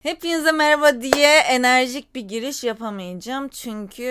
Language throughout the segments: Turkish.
Hepinize merhaba diye enerjik bir giriş yapamayacağım. Çünkü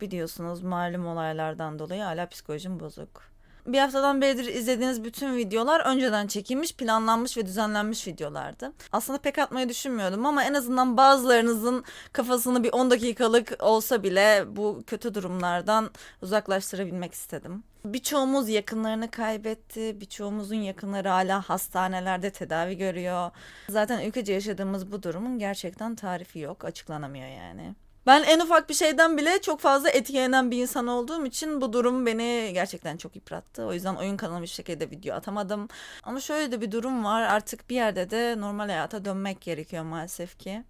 biliyorsunuz malum olaylardan dolayı hala psikolojim bozuk. Bir haftadan beridir izlediğiniz bütün videolar önceden çekilmiş, planlanmış ve düzenlenmiş videolardı. Aslında pek atmayı düşünmüyordum ama en azından bazılarınızın kafasını bir 10 dakikalık olsa bile bu kötü durumlardan uzaklaştırabilmek istedim. Birçoğumuz yakınlarını kaybetti. Birçoğumuzun yakınları hala hastanelerde tedavi görüyor. Zaten ülkece yaşadığımız bu durumun gerçekten tarifi yok. Açıklanamıyor yani. Ben en ufak bir şeyden bile çok fazla etkilenen bir insan olduğum için bu durum beni gerçekten çok yıprattı. O yüzden oyun kanalıma bir şekilde video atamadım. Ama şöyle de bir durum var. Artık bir yerde de normal hayata dönmek gerekiyor maalesef ki.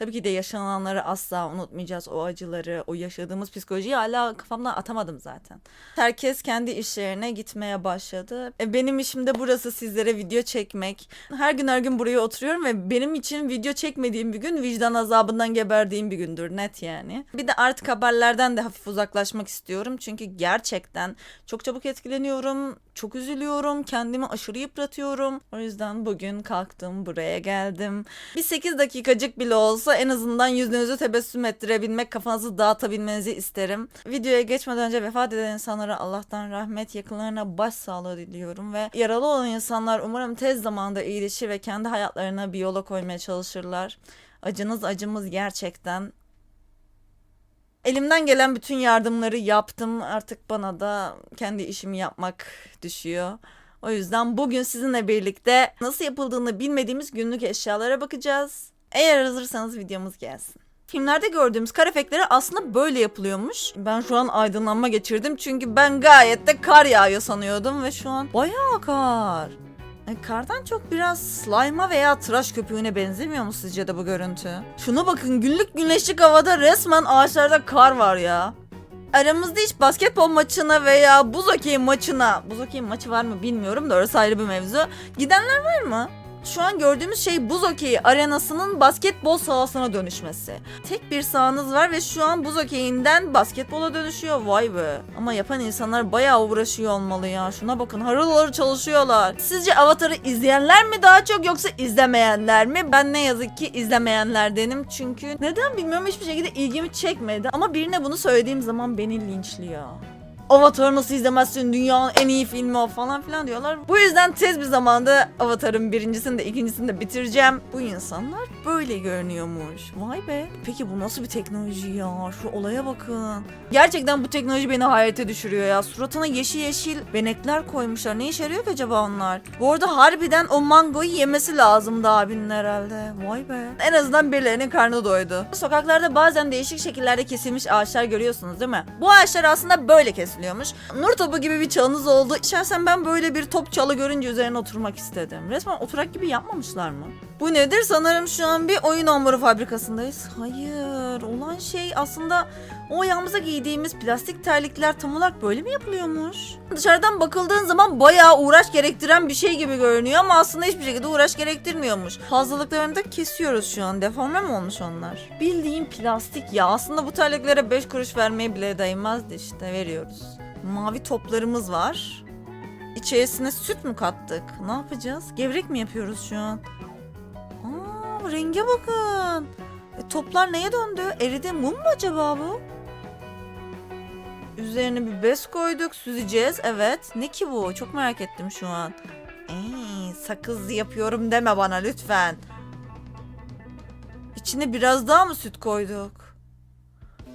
Tabii ki de yaşananları asla unutmayacağız. O acıları, o yaşadığımız psikolojiyi hala kafamdan atamadım zaten. Herkes kendi işlerine gitmeye başladı. E, benim işim de burası sizlere video çekmek. Her gün her gün buraya oturuyorum ve benim için video çekmediğim bir gün vicdan azabından geberdiğim bir gündür net yani. Bir de artık haberlerden de hafif uzaklaşmak istiyorum. Çünkü gerçekten çok çabuk etkileniyorum. Çok üzülüyorum. Kendimi aşırı yıpratıyorum. O yüzden bugün kalktım buraya geldim. Bir 8 dakikacık bile olsa en azından yüzünüzü tebessüm ettirebilmek, kafanızı dağıtabilmenizi isterim. Videoya geçmeden önce vefat eden insanlara Allah'tan rahmet, yakınlarına başsağlığı diliyorum ve yaralı olan insanlar umarım tez zamanda iyileşir ve kendi hayatlarına bir yola koymaya çalışırlar. Acınız acımız gerçekten. Elimden gelen bütün yardımları yaptım. Artık bana da kendi işimi yapmak düşüyor. O yüzden bugün sizinle birlikte nasıl yapıldığını bilmediğimiz günlük eşyalara bakacağız. Eğer hazırsanız videomuz gelsin. Filmlerde gördüğümüz kar efektleri aslında böyle yapılıyormuş. Ben şu an aydınlanma geçirdim çünkü ben gayet de kar yağıyor sanıyordum ve şu an bayağı kar. E, kardan çok biraz slime'a veya tıraş köpüğüne benzemiyor mu sizce de bu görüntü? Şuna bakın günlük güneşlik havada resmen ağaçlarda kar var ya. Aramızda hiç basketbol maçına veya buz hokeyi maçına, buz hokeyi maçı var mı bilmiyorum da orası ayrı bir mevzu. Gidenler var mı? Şu an gördüğümüz şey buz hokeyi arenasının basketbol sahasına dönüşmesi. Tek bir sahanız var ve şu an buz hokeyinden basketbola dönüşüyor. Vay be. Ama yapan insanlar bayağı uğraşıyor olmalı ya. Şuna bakın harıl harıl çalışıyorlar. Sizce Avatar'ı izleyenler mi daha çok yoksa izlemeyenler mi? Ben ne yazık ki izlemeyenlerdenim. Çünkü neden bilmiyorum hiçbir şekilde ilgimi çekmedi. Ama birine bunu söylediğim zaman beni linçliyor. Avatar'ı nasıl izlemezsin dünyanın en iyi filmi o falan filan diyorlar. Bu yüzden tez bir zamanda Avatar'ın birincisini de ikincisini de bitireceğim. Bu insanlar böyle görünüyormuş. Vay be. Peki bu nasıl bir teknoloji ya? Şu olaya bakın. Gerçekten bu teknoloji beni hayrete düşürüyor ya. Suratına yeşil yeşil benekler koymuşlar. Ne işe yarıyor ki acaba onlar? Bu arada harbiden o mangoyu yemesi lazımdı abinin herhalde. Vay be. En azından birilerinin karnı doydu. Sokaklarda bazen değişik şekillerde kesilmiş ağaçlar görüyorsunuz değil mi? Bu ağaçlar aslında böyle kesiliyormuş. Nur topu gibi bir çalınız oldu. Şahsen ben böyle bir top çalı görünce üzerine oturmak istedim. Resmen oturak gibi yapmamışlar mı? Bu nedir? Sanırım şu an bir oyun hamuru fabrikasındayız. Hayır. Olan şey aslında o ayağımıza giydiğimiz plastik terlikler tam olarak böyle mi yapılıyormuş? Dışarıdan bakıldığın zaman bayağı uğraş gerektiren bir şey gibi görünüyor ama aslında hiçbir şekilde uğraş gerektirmiyormuş. Fazlalıklarını da kesiyoruz şu an. Deforme mi olmuş onlar? Bildiğin plastik ya. Aslında bu terliklere 5 kuruş vermeye bile değmezdi işte. Veriyoruz. Mavi toplarımız var. İçerisine süt mü kattık? Ne yapacağız? Gevrek mi yapıyoruz şu an? Aa, renge bakın. E, toplar neye döndü? Eridi mum mu acaba bu? Üzerine bir bez koyduk. Süzeceğiz. Evet. Ne ki bu? Çok merak ettim şu an. Ey, sakız yapıyorum deme bana lütfen. İçine biraz daha mı süt koyduk?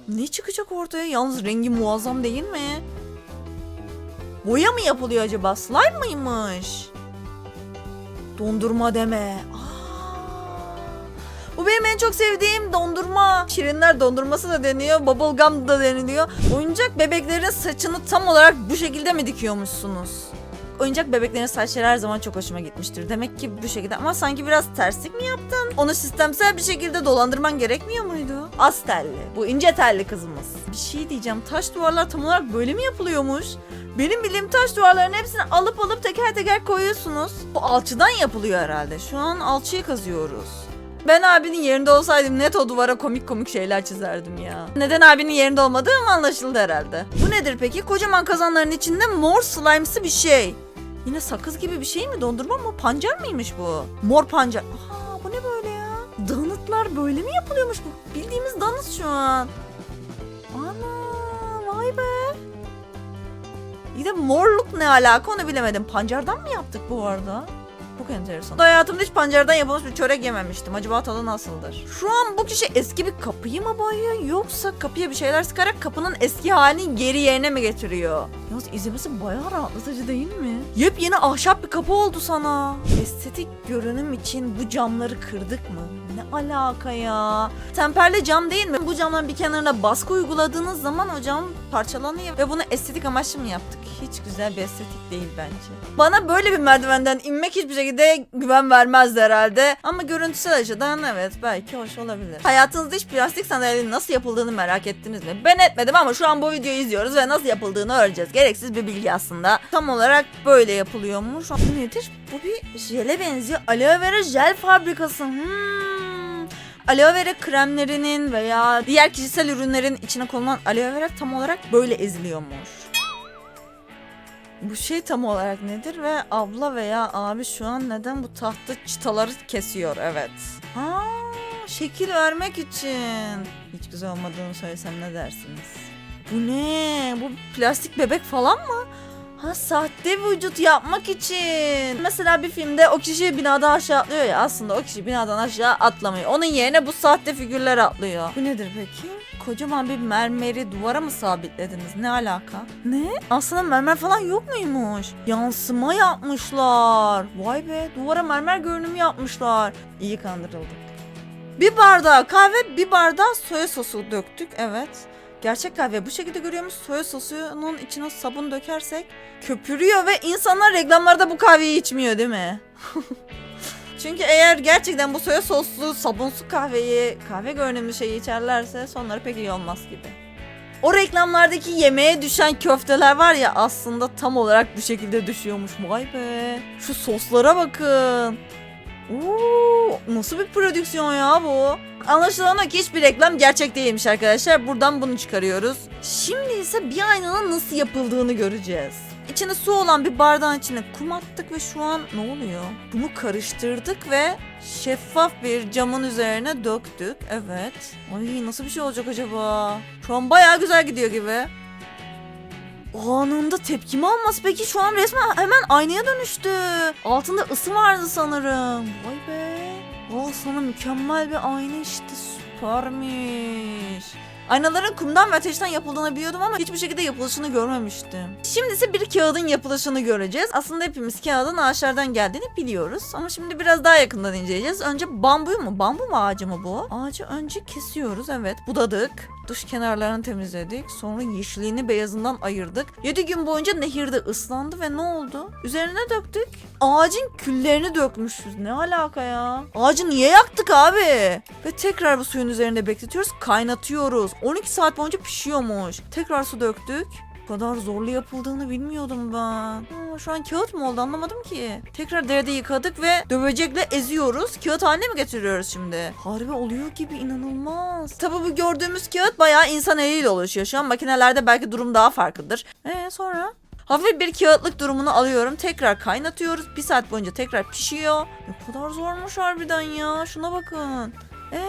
Ne çıkacak ortaya? Yalnız rengi muazzam değil mi? Boya mı yapılıyor acaba? Slime mıymış? Dondurma deme. Aa, bu benim en çok sevdiğim dondurma. Şirinler dondurması da deniyor. Bubblegum da deniliyor. Oyuncak bebeklerin saçını tam olarak bu şekilde mi dikiyormuşsunuz? Oyuncak bebeklerin saçları her zaman çok hoşuma gitmiştir. Demek ki bu şekilde ama sanki biraz terslik mi yaptın? Onu sistemsel bir şekilde dolandırman gerekmiyor muydu? Az telli. Bu ince telli kızımız. Bir şey diyeceğim. Taş duvarlar tam olarak böyle mi yapılıyormuş? Benim bildiğim taş duvarların hepsini alıp alıp teker teker koyuyorsunuz. Bu alçıdan yapılıyor herhalde. Şu an alçıyı kazıyoruz. Ben abinin yerinde olsaydım net o duvara komik komik şeyler çizerdim ya. Neden abinin yerinde olmadığım anlaşıldı herhalde. Bu nedir peki? Kocaman kazanların içinde mor slime'sı bir şey. Yine sakız gibi bir şey mi? Dondurma mı? Pancar mıymış bu? Mor pancar. Aa bu ne böyle ya? Dın yapılıyormuş bu. Bildiğimiz danız şu an. Ana vay be. İyi de morluk ne alaka onu bilemedim. Pancardan mı yaptık bu arada? Çok enteresan. Hayatımda hiç pancardan yapılmış bir çörek yememiştim. Acaba tadı nasıldır? Şu an bu kişi eski bir kapıyı mı boyuyor yoksa kapıya bir şeyler sıkarak kapının eski halini geri yerine mi getiriyor? Yalnız izlemesi bayağı rahatlatıcı değil mi? Yepyeni ahşap bir kapı oldu sana. Estetik görünüm için bu camları kırdık mı? Alaka ya? Temperli cam değil mi? Bu camların bir kenarına baskı uyguladığınız zaman o cam parçalanıyor ve bunu estetik amaçlı mı yaptık? Hiç güzel bir estetik değil bence. Bana böyle bir merdivenden inmek hiçbir şekilde güven vermezdi herhalde. Ama görüntüsel açıdan evet belki hoş olabilir. Hayatınızda hiç plastik sandalyenin nasıl yapıldığını merak ettiniz mi? Ben etmedim ama şu an bu videoyu izliyoruz ve nasıl yapıldığını öğreneceğiz. Gereksiz bir bilgi aslında. Tam olarak böyle yapılıyormuş. Bu nedir? Bu bir jele benziyor. Aloe vera jel fabrikası. Hmm. Aloe vera kremlerinin veya diğer kişisel ürünlerin içine konulan aloe vera tam olarak böyle eziliyormuş. Bu şey tam olarak nedir ve abla veya abi şu an neden bu tahta çıtaları kesiyor evet. Ha, şekil vermek için. Hiç güzel olmadığını söylesem ne dersiniz? Bu ne? Bu plastik bebek falan mı? Ha sahte vücut yapmak için. Mesela bir filmde o kişi binadan aşağı atlıyor ya aslında o kişi binadan aşağı atlamıyor. Onun yerine bu sahte figürler atlıyor. Bu nedir peki? Kocaman bir mermeri duvara mı sabitlediniz? Ne alaka? Ne? Aslında mermer falan yok muymuş? Yansıma yapmışlar. Vay be duvara mermer görünümü yapmışlar. İyi kandırıldık. Bir bardağı kahve bir bardağı soya sosu döktük evet. Gerçek kahve bu şekilde görüyormuş. Soya sosunun içine sabun dökersek köpürüyor ve insanlar reklamlarda bu kahveyi içmiyor değil mi? Çünkü eğer gerçekten bu soya soslu sabunsu kahveyi kahve görünümlü şeyi içerlerse sonları pek iyi olmaz gibi. O reklamlardaki yemeğe düşen köfteler var ya aslında tam olarak bu şekilde düşüyormuş. Vay be. Şu soslara bakın. Oo, nasıl bir prodüksiyon ya bu? Anlaşılan o ki hiçbir reklam gerçek değilmiş arkadaşlar. Buradan bunu çıkarıyoruz. Şimdi ise bir aynanın nasıl yapıldığını göreceğiz. İçine su olan bir bardağın içine kum attık ve şu an ne oluyor? Bunu karıştırdık ve şeffaf bir camın üzerine döktük. Evet. Ay nasıl bir şey olacak acaba? Şu an bayağı güzel gidiyor gibi. Anında tepkimi alması peki şu an resmen hemen aynaya dönüştü. Altında ısı vardı sanırım. Vay be. Aa sana mükemmel bir ayna işte süpermiş. Aynaların kumdan ve ateşten yapıldığını biliyordum ama hiçbir şekilde yapılışını görmemiştim. Şimdi ise bir kağıdın yapılışını göreceğiz. Aslında hepimiz kağıdın ağaçlardan geldiğini biliyoruz. Ama şimdi biraz daha yakından inceleyeceğiz. Önce bambuyu mu? Bambu mu ağacı mı bu? Ağacı önce kesiyoruz evet. Budadık. Dış kenarlarını temizledik. Sonra yeşilliğini beyazından ayırdık. 7 gün boyunca nehirde ıslandı ve ne oldu? Üzerine döktük. Ağacın küllerini dökmüşüz. Ne alaka ya? Ağacı niye yaktık abi? Ve tekrar bu suyun üzerinde bekletiyoruz. Kaynatıyoruz. 12 saat boyunca pişiyormuş. Tekrar su döktük. Bu kadar zorlu yapıldığını bilmiyordum ben. Aa, şu an kağıt mı oldu anlamadım ki. Tekrar derede yıkadık ve dövecekle eziyoruz. Kağıt haline mi getiriyoruz şimdi? Harbi oluyor gibi inanılmaz. Tabii bu gördüğümüz kağıt bayağı insan eliyle oluşuyor. Şu an makinelerde belki durum daha farklıdır. Ee sonra? Hafif bir kağıtlık durumunu alıyorum. Tekrar kaynatıyoruz. Bir saat boyunca tekrar pişiyor. Ne kadar zormuş harbiden ya. Şuna bakın. Ee,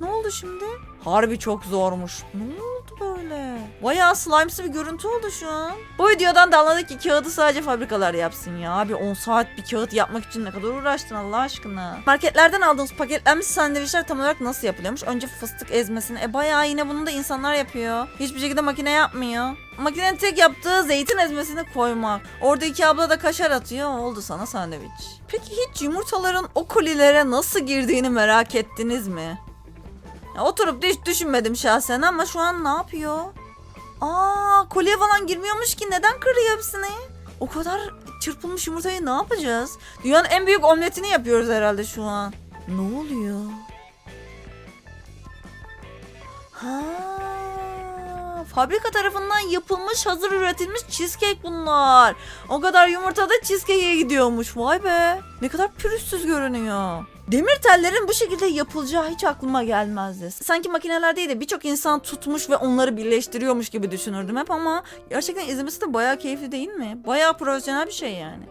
ne oldu şimdi? Harbi çok zormuş. Ne oldu böyle? Bayağı slime'sı bir görüntü oldu şu an. Bu videodan da anladık ki kağıdı sadece fabrikalar yapsın ya. Abi 10 saat bir kağıt yapmak için ne kadar uğraştın Allah aşkına. Marketlerden aldığımız paketlenmiş sandviçler tam olarak nasıl yapılıyormuş? Önce fıstık ezmesini. E bayağı yine bunu da insanlar yapıyor. Hiçbir şekilde makine yapmıyor. Makinenin tek yaptığı zeytin ezmesini koymak. Orada iki abla da kaşar atıyor. Oldu sana sandviç. Peki hiç yumurtaların o kolilere nasıl girdiğini merak ettiniz mi? Oturup hiç düşünmedim şahsen ama şu an ne yapıyor? Aa kolye falan girmiyormuş ki neden kırıyor hepsini? O kadar çırpılmış yumurtayı ne yapacağız? Dünyanın en büyük omletini yapıyoruz herhalde şu an. Ne oluyor? Ha, fabrika tarafından yapılmış, hazır üretilmiş cheesecake bunlar. O kadar yumurta da cheesecake'e gidiyormuş. Vay be. Ne kadar pürüzsüz görünüyor. Demir tellerin bu şekilde yapılacağı hiç aklıma gelmezdi. Sanki makineler değil de birçok insan tutmuş ve onları birleştiriyormuş gibi düşünürdüm hep ama gerçekten izlemesi de bayağı keyifli değil mi? Bayağı profesyonel bir şey yani.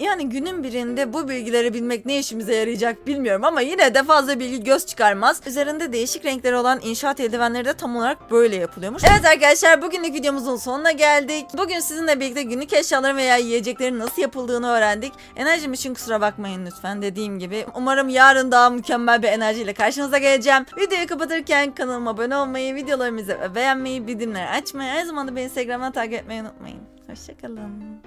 Yani günün birinde bu bilgileri bilmek ne işimize yarayacak bilmiyorum ama yine de fazla bilgi göz çıkarmaz. Üzerinde değişik renkleri olan inşaat eldivenleri de tam olarak böyle yapılıyormuş. Evet arkadaşlar bugünlük videomuzun sonuna geldik. Bugün sizinle birlikte günlük eşyaların veya yiyeceklerin nasıl yapıldığını öğrendik. Enerjim için kusura bakmayın lütfen dediğim gibi. Umarım yarın daha mükemmel bir enerjiyle karşınıza geleceğim. Videoyu kapatırken kanalıma abone olmayı, videolarımızı beğenmeyi, bildirimleri açmayı, her zaman da beni Instagram'dan takip etmeyi unutmayın. Hoşçakalın.